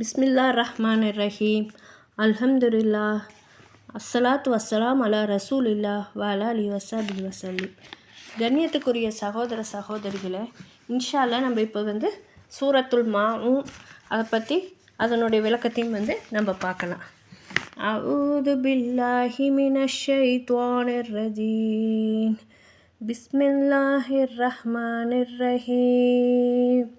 பிஸ்மில்லா ரஹ்மான் ரஹீம் அல்ஹம்துல்லா அஸ்ஸலாத் வசலாம் அலா ரசூலில்லா வாலா அலி வசாபி வசல்லி கண்ணியத்துக்குரிய சகோதர சகோதரிகளை இன்ஷால்லா நம்ம இப்போ வந்து சூரத்துல் மாவும் அதை பற்றி அதனுடைய விளக்கத்தையும் வந்து நம்ம பார்க்கலாம். அவுது பில்லாஹி மினஷ் ஷைத்வானிர் ரஜீம் பிஸ்மில்லாஹிர் ரஹ்மானிர் ரஹீம்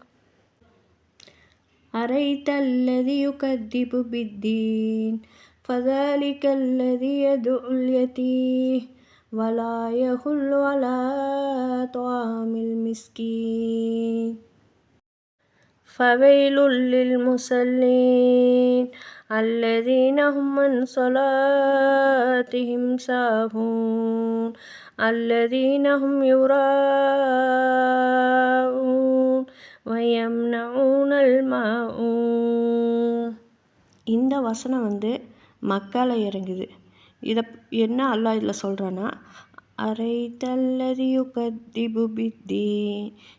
أريت الذي يكذب بالدين فذلك الذي يدعو اليتيم ولا يحل على طعام المسكين. فويل للمصلين. الذين هم عن صلاتهم ساهون الذين هم يراءون ويمنعون الماعون இந்த வசனம் வந்து மக்கால இறங்குது இதை என்ன அல்லாஹ் இதில் சொல்கிறான்னா அரை தல்லதியு கத்திபு பித்தி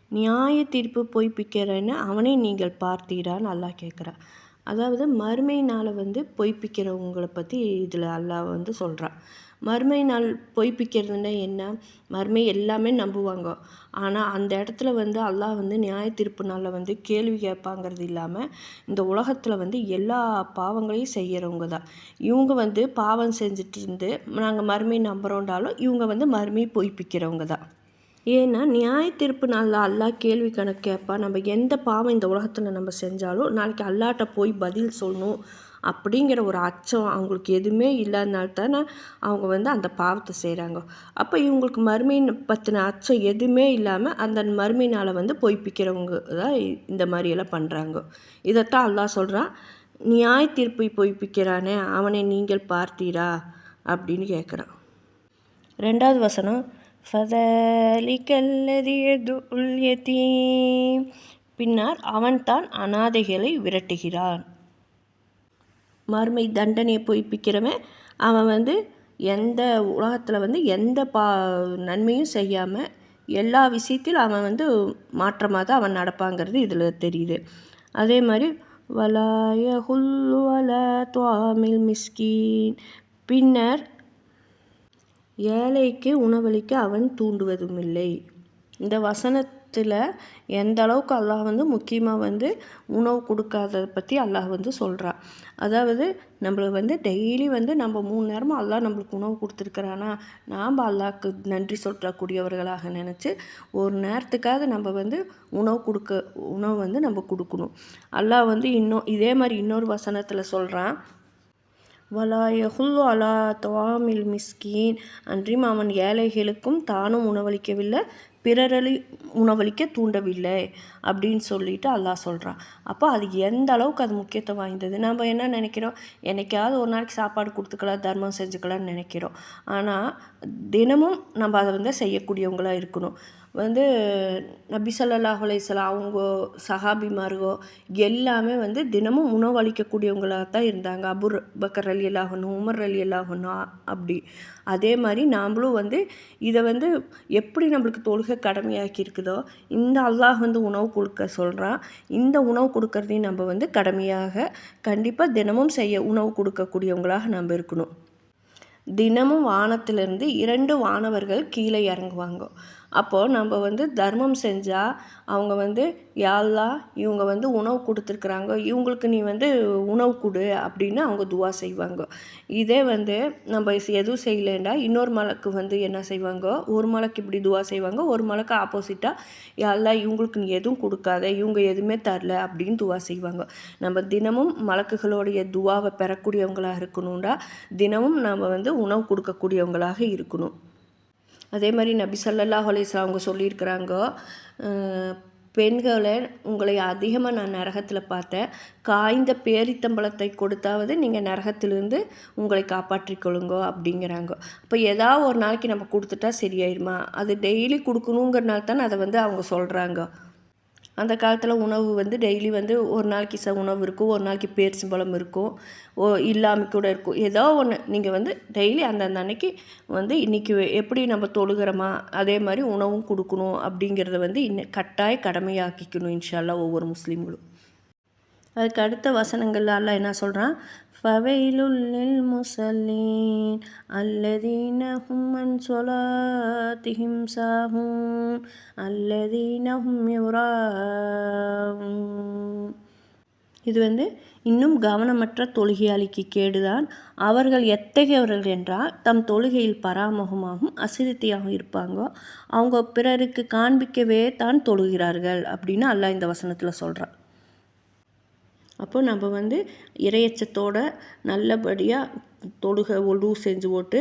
நியாய தீர்ப்பு பொய்ப்பிக்கிறேன்னு அவனை நீங்கள் பார்த்தீரான்னு அல்லாஹ் கேட்குறான் அதாவது மறுமை நாளை வந்து பொய்ப்பிக்கிறவங்களை பற்றி இதில் அல்லாஹ் வந்து சொல்கிறான் மறுமை நாள் பொய்ப்பிக்கிறதுனா என்ன? மறுமை எல்லாமே நம்புவாங்க. ஆனால் அந்த இடத்துல வந்து அல்லாஹ் வந்து நியாய தீர்ப்பு நாளில் வந்து கேள்வி கேட்பாங்கிறது இல்லாமல் இந்த உலகத்தில் வந்து எல்லா பாவங்களையும் செய்கிறவங்க தான். இவங்க வந்து பாவம் செஞ்சுட்டு இருந்து நாங்கள் மறுமை நம்புகிறோண்டாலும் இவங்க வந்து மறுமை பொய்ப்பிக்கிறவங்க தான். ஏன்னா நியாய தீர்ப்பு நாளில் அல்லாஹ் கேள்வி கணக்கு கேட்பா நம்ம எந்த பாவம் இந்த உலகத்தில் நம்ம செஞ்சாலும் நாளைக்கு அல்லாட்ட போய் பதில் சொல்லணும் அப்படிங்கிற ஒரு அச்சம் அவங்களுக்கு எதுவுமே இல்லாதனால தானே அவங்க வந்து அந்த பாவத்தை செய்கிறாங்க அப்போ இவங்களுக்கு மறுமையின் பற்றின அச்சம் எதுவுமே இல்லாமல் அந்த மறுமை வந்து பொய்ப்பிக்கிறவங்க தான் இந்த மாதிரியெல்லாம் பண்ணுறாங்க இதைத்தான் அல்லா சொல்கிறான் நியாய தீர்ப்பை பொய்ப்பிக்கிறானே அவனை நீங்கள் பார்த்தீரா? அப்படின்னு கேட்குறான். ரெண்டாவது வசனம் ஃபதலிக் அல்லது உல்யத்தீம் பின்னர் அவன்தான் அனாதைகளை விரட்டுகிறான். மறுமை தண்டனையை பொய்ப்பிக்கிறவன் அவன் வந்து எந்த உலகத்தில் வந்து எந்த பா நன்மையும் செய்யாமல் எல்லா விஷயத்திலும் அவன் வந்து மாற்றமாக தான் அவன் நடப்பாங்கிறது இதில் தெரியுது. அதே மாதிரி வலாய ஹுல் வல துவாமில் மிஸ்கீன். பின்னர் ஏழைக்கு உணவளிக்க அவன் தூண்டுவதுமில்லை. இந்த வசனத்தில் எந்த அளவுக்கு அல்லாஹ் வந்து முக்கியமாக வந்து உணவு கொடுக்காததை பற்றி அல்லாஹ் வந்து சொல்கிறான் அதாவது நம்மளுக்கு வந்து டெய்லி வந்து நம்ம மூணு நேரமும் அல்லாஹ் நம்மளுக்கு உணவு கொடுத்துருக்குறானா? நாம் அல்லாஹ்க்கு நன்றி சொல்கிறக்கூடியவர்களாக நினச்சி ஒரு நேரத்துக்காக நம்ம வந்து உணவு கொடுக்க உணவு வந்து நம்ம கொடுக்கணும். அல்லாஹ் வந்து இன்னும் இதே மாதிரி இன்னொரு வசனத்தில் சொல்கிறான் வலா யஹுல்லு அலா துவாமில் மிஸ்கீன். அன்றியும் அவன் ஏழைகளுக்கும் தானும் உணவளிக்கவில்லை. பிறரளி உணவளிக்க தூண்டவில்லை அப்படின்னு சொல்லிட்டு அல்லாஹ் சொல்கிறான் அப்போ அது எந்த அளவுக்கு அது முக்கியத்துவம் வாய்ந்தது? நம்ம என்ன நினைக்கிறோம்? என்னைக்காவது ஒரு நாளைக்கு சாப்பாடு கொடுத்துக்கலாம் தர்மம் செஞ்சுக்கலாம்னு நினைக்கிறோம். ஆனால் தினமும் நம்ம அதை வந்து செய்யக்கூடியவங்களாக இருக்கணும். வந்து நபி ஸல்லல்லாஹு அலைஹி அவங்க சஹாபிமார்கோ எல்லாமே வந்து தினமும் உணவு அளிக்கக்கூடியவங்களாக தான் இருந்தாங்க. அபுர் பக்கர் அலி அல்லாஹனும் உமர் அலி அல்லாஹனும் அப்படி. அதே மாதிரி நாம்ளும் வந்து இதை வந்து எப்படி நம்மளுக்கு தொழுகை கடமையாக்கி இருக்குதோ இந்த அல்லாஹ் வந்து உணவு கொடுக்க சொல்கிறான் இந்த உணவு கொடுக்கறதையும் நம்ம வந்து கடமையாக கண்டிப்பாக தினமும் செய்ய உணவு கொடுக்கக்கூடியவங்களாக நம்ம இருக்கணும். தினமும் வானத்திலிருந்து இரண்டு வானவர்கள் கீழே இறங்குவாங்க. அப்போது நம்ம வந்து தர்மம் செஞ்சால் அவங்க வந்து யாழ்லா இவங்க வந்து உணவு கொடுத்துருக்குறாங்க. இவங்களுக்கு நீ வந்து உணவு கொடு அப்படின்னு அவங்க துவா செய்வாங்க. இதே வந்து நம்ம எதுவும் செய்யலேண்டா இன்னொரு மலைக்கு வந்து என்ன செய்வாங்க? ஒரு மலைக்கு இப்படி துவா செய்வாங்க. ஒரு மலைக்கு ஆப்போசிட்டாக யாழ்லா இவங்களுக்கு நீ எதுவும் கொடுக்காத. இவங்க எதுவுமே தரல அப்படின்னு துவா செய்வாங்க. நம்ம தினமும் மலக்குகளுடைய துவாவை பெறக்கூடியவங்களாக இருக்கணும்டா. தினமும் நம்ம வந்து உணவு கொடுக்கக்கூடியவங்களாக இருக்கணும். அதே மாதிரி நபி சல்லல்லா அலிஸ்லாம் அவங்க சொல்லியிருக்கிறாங்க பெண்களை உங்களை அதிகமாக நான் நரகத்தில் பார்த்தேன். காய்ந்த பேரித்தம்பளத்தை கொடுத்தாவது நீங்கள் நரகத்திலிருந்து உங்களை காப்பாற்றிக்கொள்ளுங்கோ அப்படிங்கிறாங்க. அப்போ ஏதாவது ஒரு நாளைக்கு நம்ம கொடுத்துட்டா சரியாயிருமா? அது டெய்லி கொடுக்கணுங்கிறனால தான் அதை வந்து அவங்க சொல்கிறாங்க அந்த காலத்தில் உணவு வந்து டெய்லி வந்து ஒரு நாளைக்கு ச உணவு இருக்கும் ஒரு நாளைக்கு பேரிச்சம்பழம் இருக்கும் ஓ இல்லாமல் கூட இருக்கும். ஏதோ ஒன்று நீங்கள் வந்து டெய்லி அந்தந்த அன்னைக்கு வந்து இன்றைக்கி எப்படி நம்ம தொழுகிறோமா அதே மாதிரி உணவும் கொடுக்கணும் அப்படிங்கிறத வந்து இன்னும் கட்டாய கடமையாக்கிக்கணும் இன்ஷால்லா ஒவ்வொரு முஸ்லீம்களும். அதுக்கு அடுத்த வசனங்கள்ல என்ன சொல்கிறான் فويل للمصلين الذين هم عن صلاتهم ساهون الذين هم யுராஊன் இது வந்து இன்னும் கவனமற்ற தொழுகையாளிக்கு கேடுதான். அவர்கள் எத்தகையவர்கள் என்றால் தம் தொழுகையில் பராமுகமாகவும் அசிரித்தியாகவும் இருப்பாங்கோ. அவங்க பிறருக்கு காண்பிக்கவே தான் தொழுகிறார்கள் அப்படின்னு அல்லாஹ் இந்த வசனத்தில் சொல்கிறான் அப்போ நம்ம வந்து இரையச்சத்தோட நல்லபடியாக தொழுகை ஒழு செஞ்சு போட்டு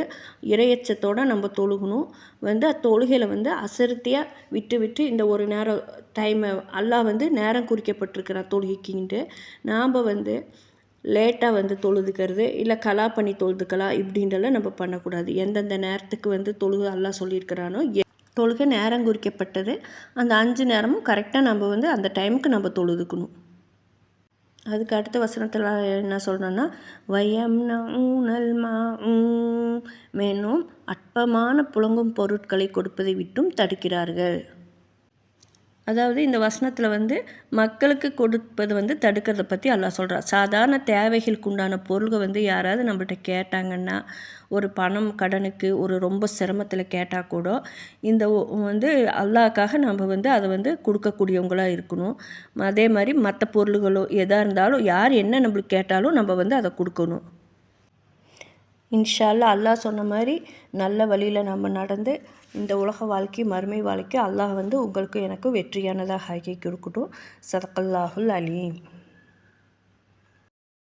இரையச்சத்தோடு நம்ம தொழுகணும். வந்து தொழுகையில் வந்து அசருத்தியாக விட்டு விட்டு இந்த ஒரு நேரம் டைமை எல்லாம் வந்து நேரம் குறிக்கப்பட்டிருக்கிறான் தொழுகைக்கின்ட்டு. நாம் வந்து லேட்டாக வந்து தொழுதுக்கிறது இல்லை கலா பண்ணி தொழுதுக்கலாம் இப்படின்றலாம் நம்ம பண்ணக்கூடாது. எந்தெந்த நேரத்துக்கு வந்து தொழுகை எல்லாம் சொல்லியிருக்கிறானோ தொழுகை நேரம் குறிக்கப்பட்டது. அந்த அஞ்சு நேரமும் கரெக்டாக நம்ம வந்து அந்த டைமுக்கு நம்ம தொழுதுக்கணும். அதுக்கு அடுத்த வசனத்தில் என்ன சொல்கிறோன்னா வயம் ஊனல் மா மேலும் அற்பமான புழங்கும் பொருட்களை கொடுப்பதை விட்டும் தடுக்கிறார்கள். அதாவது இந்த வசனத்தில் வந்து மக்களுக்கு கொடுப்பது வந்து தடுக்கிறத பற்றி அல்லாஹ் சொல்கிறார் சாதாரண தேவைகளுக்கு உண்டான பொருள்கள் வந்து யாராவது நம்மள்கிட்ட கேட்டாங்கன்னா ஒரு பணம் கடனுக்கு ஒரு ரொம்ப சிரமத்தில் கேட்டால் கூட இந்த வந்து அல்லாக்காக நம்ம வந்து அதை வந்து கொடுக்கக்கூடியவங்களாக இருக்கணும். அதே மாதிரி மற்ற பொருள்களோ எதாக இருந்தாலும் யார் என்ன நம்மளுக்கு கேட்டாலும் நம்ம வந்து அதை கொடுக்கணும். இன்ஷால்லா அல்லாஹ் சொன்ன மாதிரி நல்ல வழியில் நம்ம நடந்து இந்த உலக வாழ்க்கை மறுமை வாழ்க்கை அல்லாஹ் வந்து உங்களுக்கு எனக்கு வெற்றியானதாக ஆகி கொடுக்கட்டும். சதக்கல்லாஹுல் அலீம்.